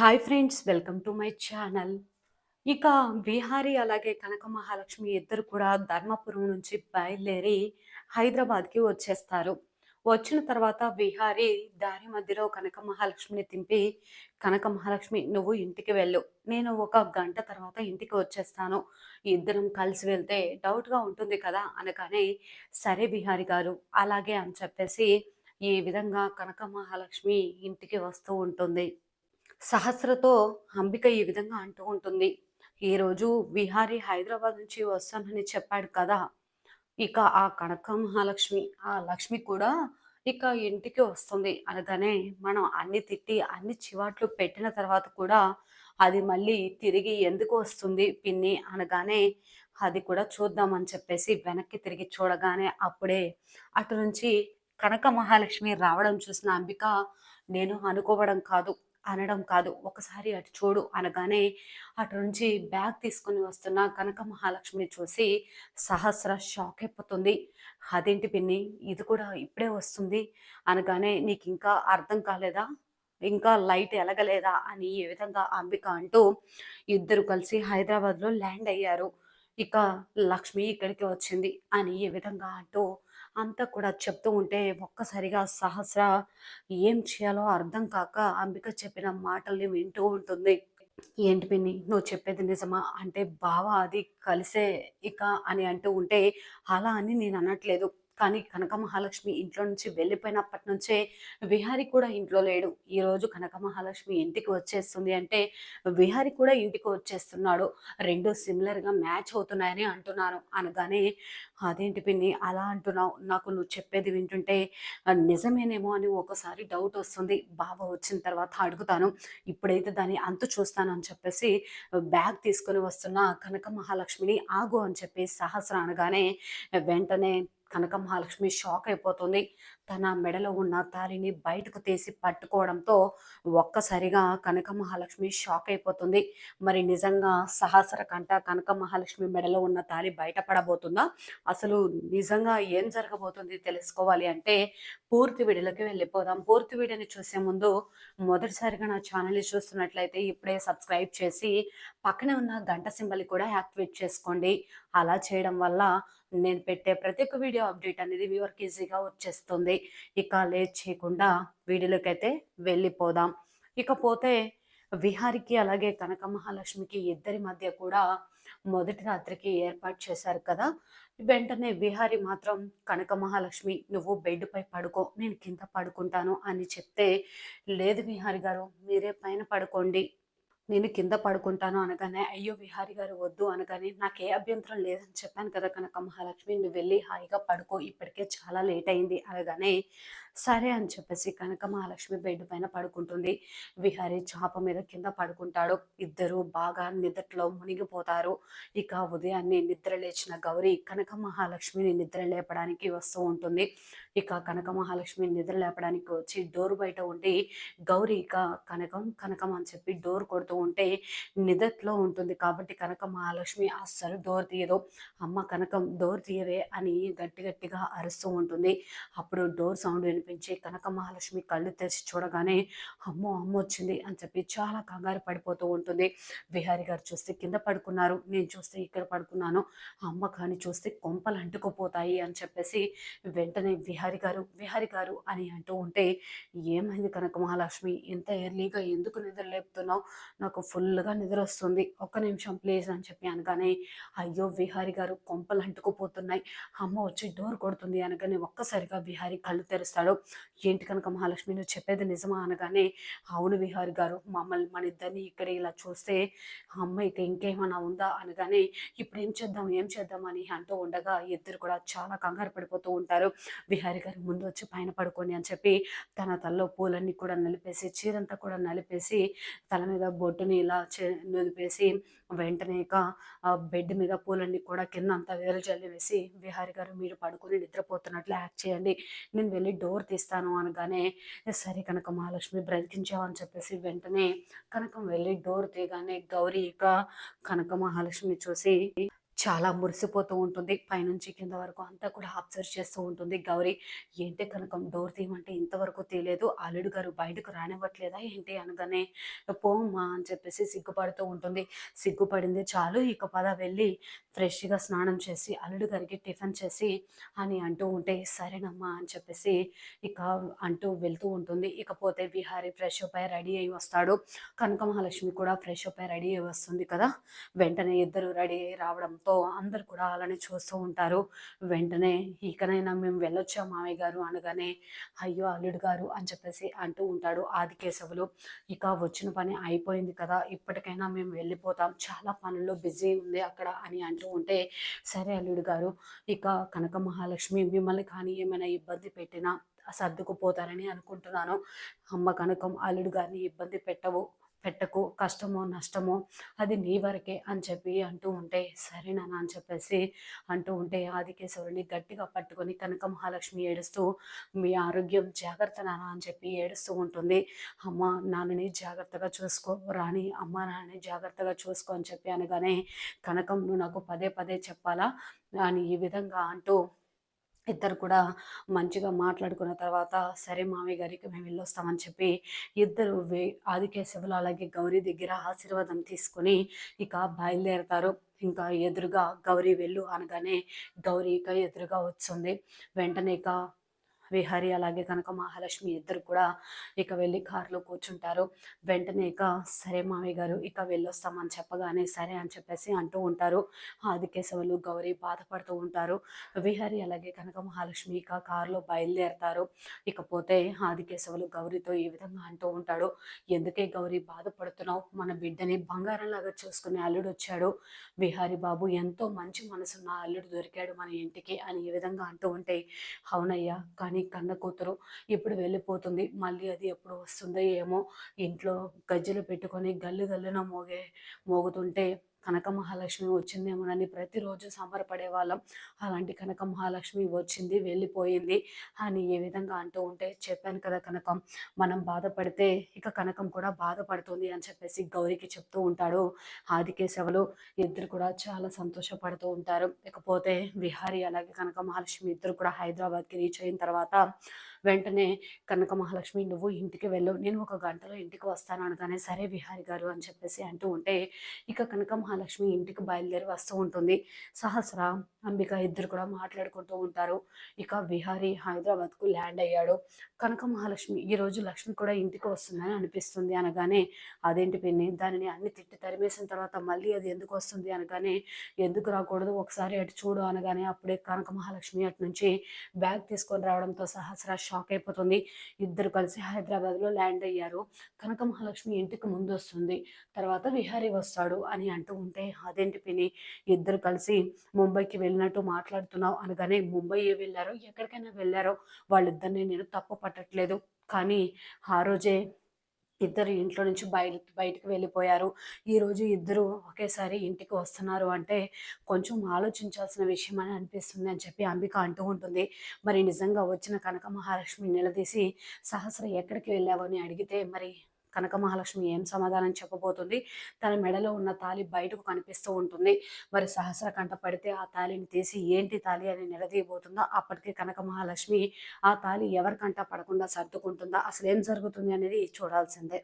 Hi friends welcome to my channel. ఇక బీహారీ అలాగే కనక మహాలక్ష్మి ఇద్దరు కూడా ధర్మపురం నుంచి బయలుదేరి హైదరాబాద్కి వచ్చేస్తారు. వచ్చిన తర్వాత విహారీ దారి మధ్యలో కనక మహాలక్ష్మిని తింపి కనక మహాలక్ష్మి నువ్వు ఇంటికి వెళ్ళు. నేను ఒక గంట తర్వాత ఇంటికి వచ్చేస్తాను. ఇద్దరం కలిసి వెళ్తే డౌట్గా ఉంటుంది కదా అనగానే సరే విహారి గారు అలాగే అని చెప్పేసి ఈ విధంగా కనక మహాలక్ష్మి ఇంటికి వస్తూ ఉంటుంది. సహస్రతో అంబిక ఈ విధంగా అంటూ ఉంటుంది. ఈరోజు విహారీ హైదరాబాద్ నుంచి వస్తానని చెప్పాడు కదా! ఇక ఆ కనక మహాలక్ష్మి ఆ లక్ష్మి కూడా ఇక ఇంటికి వస్తుంది అనగానే మనం అన్ని తిట్టి అన్ని చివాట్లు పెట్టిన తర్వాత కూడా అది మళ్ళీ తిరిగి ఎందుకు వస్తుంది పిన్ని అనగానే అది కూడా చూద్దామని చెప్పేసి వెనక్కి తిరిగి చూడగానే అప్పుడే అటు నుంచి కనక మహాలక్ష్మి రావడం చూసిన అంబిక నేను అనుకోవడం కాదు. అనడం కాదు. ఒకసారి అటు చూడు అనగానే అటు నుంచి బ్యాగ్ తీసుకుని వస్తున్న కనక మహాలక్ష్మిని చూసి సహస్ర షాక్ అయిపోతుంది. అదేంటి పిన్ని? ఇది కూడా ఇప్పుడే వస్తుంది. అనగానే నీకు ఇంకా అర్థం కాలేదా? ఇంకా లైట్ ఎలగలేదా అని ఏ విధంగా అంబిక అంటూ ఇద్దరు కలిసి హైదరాబాద్లో ల్యాండ్ అయ్యారు. ఇక లక్ష్మి ఇక్కడికి వచ్చింది అని ఏ విధంగా అంటూ అంతా కూడా చెప్తూ ఉంటే ఒక్కసారిగా సహస్ర ఏం చేయాలో అర్థం కాక అంబిక చెప్పిన మాటల్ని వింటూ ఉంటుంది. ఏంటి పిన్ని? నువ్వు చెప్పేది నిజమా? అంటే బావ అది కలిసే ఇక అని అంటూ ఉంటే అలా అని నేను అనట్లేదు. కానీ కనక మహాలక్ష్మి ఇంట్లో నుంచి వెళ్ళిపోయినప్పటి నుంచే విహారి కూడా ఇంట్లో లేడు. ఈరోజు కనక మహాలక్ష్మి ఇంటికి వచ్చేస్తుంది అంటే విహారి కూడా ఇంటికి వచ్చేస్తున్నాడు. రెండు సిమిలర్గా మ్యాచ్ అవుతున్నాయని అంటున్నాను అనగానే అదేంటి పిన్ని అలా అంటున్నావు? నాకు నువ్వు చెప్పేది వింటుంటే నిజమేనేమో అని ఒకసారి డౌట్ వస్తుంది. బావ వచ్చిన తర్వాత అడుగుతాను. ఇప్పుడైతే దాన్ని అంతు చూస్తాను అని చెప్పేసి బ్యాగ్ తీసుకొని వస్తున్న కనక మహాలక్ష్మిని ఆగు అని చెప్పి సహస్ర అనగానే వెంటనే కనక మహాలక్ష్మి షాక్ అయిపోతుంది. తన మెడలో ఉన్న తాలిని బయటకు తీసి పట్టుకోవడంతో ఒక్కసారిగా కనక మహాలక్ష్మి షాక్ అయిపోతుంది. మరి నిజంగా సహస్ర కంట కనక మహాలక్ష్మి మెడలో ఉన్న తాలి బయటపడబోతుందా? అసలు నిజంగా ఏం జరగబోతుంది తెలుసుకోవాలి అంటే పూర్తి వీడియోలోకి వెళ్ళిపోదాం. పూర్తి వీడియోని చూసే ముందు మొదటిసారిగా నా ఛానల్ని చూస్తున్నట్లయితే ఇప్పుడే సబ్స్క్రైబ్ చేసి పక్కనే ఉన్న గంట సింబల్ కూడా యాక్టివేట్ చేసుకోండి. అలా చేయడం వల్ల నేను పెట్టే ప్రతి ఒక్క వీడియో అప్డేట్ అనేది వ్యూవర్కి ఈజీగా వచ్చేస్తుంది. ఇక లేట్ చేయకుండా వీడియోలోకి అయితే వెళ్ళిపోదాం. ఇకపోతే విహారికి అలాగే కనక మహాలక్ష్మికి ఇద్దరి మధ్య కూడా మొదటి రాత్రికి ఏర్పాటు చేశారు కదా. వెంటనే విహారి మాత్రం కనక మహాలక్ష్మి నువ్వు బెడ్పై పడుకో నేను కింద పడుకుంటాను అని చెప్తే లేదు విహారి గారు మీరే పైన పడుకోండి నేను కింద పడుకుంటాను అనగానే అయ్యో విహారి గారు వద్దు అనగానే నాకు ఏ అభ్యంతరం లేదని చెప్పాను కదా కనుక మహాలక్ష్మి నువ్వు వెళ్ళి హాయిగా పడుకో ఇప్పటికే చాలా లేట్ అయింది అనగానే సరే అని చెప్పేసి కనక మహాలక్ష్మి బెడ్ పైన పడుకుంటుంది. విహారి చాప మీద కింద పడుకుంటాడు. ఇద్దరు బాగా నిద్రలో మునిగిపోతారు. ఇక ఉదయాన్నే నిద్ర లేచిన గౌరీ కనక మహాలక్ష్మిని నిద్ర లేపడానికి వస్తూ ఉంటుంది. ఇక కనక మహాలక్ష్మి నిద్ర లేపడానికి వచ్చి డోర్ బయట ఉండి గౌరీ ఇక కనకం కనకం అని చెప్పి డోర్ కొడుతూ ఉంటే నిద్రలో ఉంటుంది. కాబట్టి కనక మహాలక్ష్మి అస్సలు డోర్ తీయదు. అమ్మ కనకం డోర్ తీయవే అని గట్టి గట్టిగా అరుస్తూ ఉంటుంది. అప్పుడు డోర్ సౌండ్ వినిపి కనక మహాలక్ష్మి కళ్ళు తెరిచి చూడగానే అమ్మో అమ్మ వచ్చింది అని చెప్పి చాలా కంగారు పడిపోతూ ఉంటుంది. విహారి గారు చూస్తే కింద పడుకున్నారు. నేను చూస్తే ఇక్కడ పడుకున్నాను. అమ్మ కానీ చూస్తే కొంపలు అంటుకుపోతాయి అని చెప్పేసి వెంటనే విహారి గారు విహారి గారు అని అంటూ ఉంటే ఏమైంది కనక మహాలక్ష్మి? ఇంత ఎర్లీగా ఎందుకు నిద్ర లేపుతున్నావు? నాకు ఫుల్గా నిద్ర వస్తుంది. ఒక్క నిమిషం ప్లీజ్ అని చెప్పి అనగానే అయ్యో విహారి గారు కొంపలు అంటుకుపోతున్నాయి. అమ్మ వచ్చి డోర్ కొడుతుంది అనగానే ఒక్కసారిగా విహారి కళ్ళు తెరుస్తాడు. ఏంటి కనుక మహాలక్ష్మి నువ్వు చెప్పేది నిజమా? అనగానే అవును విహారి గారు మమ్మల్ని మన ఇద్దరిని ఇక్కడ ఇలా చూస్తే అమ్మ ఇక ఇంకేమైనా ఉందా? అనగానే ఇప్పుడు ఏం చేద్దాం ఏం చేద్దాం? అని అంటూ ఉండగా ఇద్దరు కూడా చాలా కంగారు పడిపోతూ ఉంటారు. విహారి గారు ముందు వచ్చి పైన పడుకొని అని చెప్పి తన తలలో పూలన్నీ కూడా నలిపేసి చీరంతా కూడా నలిపేసి తల మీద బొట్టుని ఇలా నిలిపేసి వెంటనే ఇక బెడ్ మీద పూలన్నీ కూడా కింద అంతా వేలు చల్లి వేసి విహారి గారు మీరు పడుకొని నిద్రపోతున్నట్లు యాక్ట్ చేయండి. నేను వెళ్ళి డోర్ తీస్తాను అనగానే సరే కనుక మహాలక్ష్మి బ్రతికించావని చెప్పేసి వెంటనే కనకం వెళ్ళి డోర్ తీయగానే గౌరీ ఇక కనక మహాలక్ష్మి చూసి చాలా మురిసిపోతూ ఉంటుంది. పైనుంచి కింద వరకు అంతా కూడా అబ్జర్వ్ చేస్తూ ఉంటుంది గౌరీ ఏంటి కనకం డోర్ తీయమంటే ఇంతవరకు తీయలేదు. అల్లుడు గారు బయటకు రానివ్వట్లేదా ఏంటి అనగానే, పోమ్మా అని చెప్పేసి సిగ్గుపడుతూ ఉంటుంది. సిగ్గుపడింది చాలు ఇక పద వెళ్ళి ఫ్రెష్‌గా స్నానం చేసి అల్లుడు గారికి టిఫిన్ చేసి అని అంటూ ఉంటే, సరేనమ్మా అని చెప్పేసి ఇక అంటూ వెళ్తూ ఉంటుంది. ఇకపోతే విహారీ ఫ్రెష్ అప్ రెడీ అయ్యి వస్తాడు. కనక మహాలక్ష్మి కూడా ఫ్రెష్ అప్ రెడీ అయ్యి వస్తుంది కదా! వెంటనే ఇద్దరు రెడీ అయ్యి రావడంతో అందరు కూడా అలానే చూస్తూ ఉంటారు. వెంటనే ఇకనైనా మేము వెళ్ళొచ్చా మామయ్య గారు అనగానే, అయ్యో! అల్లుడు గారు అని చెప్పేసి అంటూ ఉంటాడు ఆదికేశవులు. ఇక వచ్చిన పని అయిపోయింది కదా! ఇప్పటికైనా మేము వెళ్ళిపోతాం. చాలా పనుల్లో బిజీ ఉంది అక్కడ అని అంటూ ఉంటే, సరే అల్లుడు గారు ఇక కనక మహాలక్ష్మి మిమ్మల్ని కానీ ఏమైనా ఇబ్బంది పెట్టినా సర్దుకుపోతారని అనుకుంటున్నాను. అమ్మ కనకం అల్లుడు గారిని ఇబ్బంది పెట్టవు. పెట్టకు కష్టమో నష్టమో అది నీ వరకే అని చెప్పి అంటూ ఉంటే సరే నాన్న అని చెప్పేసి అంటూ ఉంటే ఆదికేశ్వరుని గట్టిగా పట్టుకొని కనక మహాలక్ష్మి ఏడుస్తూ మీ ఆరోగ్యం జాగ్రత్త నాన్న అని చెప్పి ఏడుస్తూ ఉంటుంది. అమ్మ నాన్నని జాగ్రత్తగా చూసుకో రాని అమ్మ నాన్నని జాగ్రత్తగా చూసుకో అని చెప్పి అనగానే కనకం నువ్వు నాకు పదే పదే చెప్పాలా? అని ఈ విధంగా అంటూ ఇద్దరు కూడా మంచిగా మాట్లాడుకున్న తర్వాత సరే మామయ్య గారికి మేము వెళ్ళొస్తామని చెప్పి ఇద్దరు వే ఆదికేశవులు అలాగే గౌరీ దగ్గర ఆశీర్వాదం తీసుకొని ఇక బయలుదేరతారు. ఇంకా ఎదురుగా గౌరీ వెళ్ళు అనగానే గౌరీ ఇక ఎదురుగా వస్తుంది. వెంటనే ఇక విహారి అలాగే కనుక మహాలక్ష్మి ఇద్దరు కూడా ఇక వెళ్ళి కారులో కూర్చుంటారు. వెంటనే ఇక సరే మామయ్య గారు ఇక వెళ్ళొస్తామని చెప్పగానే సరే అని చెప్పేసి అంటూ ఉంటారు. ఆదికేశవులు గౌరీ బాధపడుతూ ఉంటారు. విహారి అలాగే కనుక మహాలక్ష్మి ఇక కారులో బయలుదేరతారు. ఇకపోతే ఆదికేశవులు గౌరీతో ఈ విధంగా అంటూ ఉంటాడు. ఎందుకే గౌరీ బాధపడుతున్నావు? మన బిడ్డని బంగారంలాగా చూసుకునే అల్లుడు వచ్చాడు. విహారి బాబు ఎంతో మంచి మనసున్న అల్లుడు దొరికాడు మన ఇంటికి అని ఈ విధంగా అంటూ ఉంటే అవునయ్యా కానీ నీ కన్న కూతురు ఇప్పుడు వెళ్ళిపోతుంది. మళ్ళీ అది ఎప్పుడు వస్తుందో ఏమో ఇంట్లో గజ్జలు పెట్టుకొని గల్లు గల్లున మోగే మోగుతుంటే కనక మహాలక్ష్మి వచ్చిందేమోనని ప్రతిరోజు సంబరపడే వాళ్ళం. అలాంటి కనక మహాలక్ష్మి వచ్చింది వెళ్ళిపోయింది అని ఏ విధంగా అంటూ ఉంటే చెప్పాను కదా కనకం. మనం బాధపడితే ఇక కనకం కూడా బాధపడుతుంది అని చెప్పేసి గౌరికి చెప్తూ ఉంటాడు. ఆదికేశవులు ఇద్దరు కూడా చాలా సంతోషపడుతూ ఉంటారు. ఇకపోతే విహారీ అలాగే కనక మహాలక్ష్మి ఇద్దరు కూడా హైదరాబాద్కి రీచ్ అయిన తర్వాత వెంటనే కనక మహాలక్ష్మి నువ్వు ఇంటికి వెళ్ళు. నేను ఒక గంటలో ఇంటికి వస్తాను అనగానే సరే విహారి గారు అని చెప్పేసి అంటూ ఉంటే ఇక కనక మహాలక్ష్మి ఇంటికి బయలుదేరి వస్తూ ఉంటుంది. సహస్ర అంబిక ఇద్దరు కూడా మాట్లాడుకుంటూ ఉంటారు. ఇక విహారీ హైదరాబాద్కు ల్యాండ్ అయ్యాడు. కనక మహాలక్ష్మి ఈరోజు లక్ష్మి కూడా ఇంటికి వస్తుందని అనిపిస్తుంది అనగానే అదేంటి పిన్ని దానిని అన్ని తిట్టి తరిమేసిన తర్వాత మళ్ళీ అది ఎందుకు వస్తుంది? అనగానే ఎందుకు రాకూడదు? ఒకసారి అటు చూడు అనగానే అప్పుడే కనక మహాలక్ష్మి అటు నుంచి బ్యాగ్ తీసుకొని రావడంతో సహస్ర షాక్ అయిపోతుంది ఇద్దరు కలిసి హైదరాబాద్లో ల్యాండ్ అయ్యారు. కనక మహాలక్ష్మి ఇంటికి ముందు వస్తుంది తర్వాత విహారీ వస్తాడు అని అంటూ ఉంటే అదేంటి పిని ఇద్దరు కలిసి ముంబైకి వెళ్ళినట్టు మాట్లాడుతున్నావు అనగానే ముంబై వెళ్ళారో? ఎక్కడికైనా వెళ్ళారో? వాళ్ళిద్దరిని నేను తప్పు పట్టట్లేదు. కానీ ఆ రోజే ఇద్దరు ఇంట్లో నుంచి బయట బయటకు వెళ్ళిపోయారు. ఈరోజు ఇద్దరు ఒకేసారి ఇంటికి వస్తున్నారు అంటే కొంచెం ఆలోచించాల్సిన విషయం అని అనిపిస్తుంది అని చెప్పి అంబిక అంటూ ఉంటుంది. మరి నిజంగా వచ్చిన కనక మహాలక్ష్మి నిలదీసి సహస్ర ఎక్కడికి వెళ్ళావని అడిగితే మరి కనక మహాలక్ష్మి ఏం సమాధానం చెప్పబోతుంది? తన మెడలో ఉన్న తాలి బయటకు కనిపిస్తూ ఉంటుంది. మరి సహస్ర కంట పడితే ఆ తాలిని తీసి ఏంటి తాలి అని నిలదీయబోతుందో? అప్పటికే కనక మహాలక్ష్మి ఆ తాలి ఎవరికంట పడకుండా సర్దుకుంటుందా? అసలు ఏం జరుగుతుంది అనేది చూడాల్సిందే.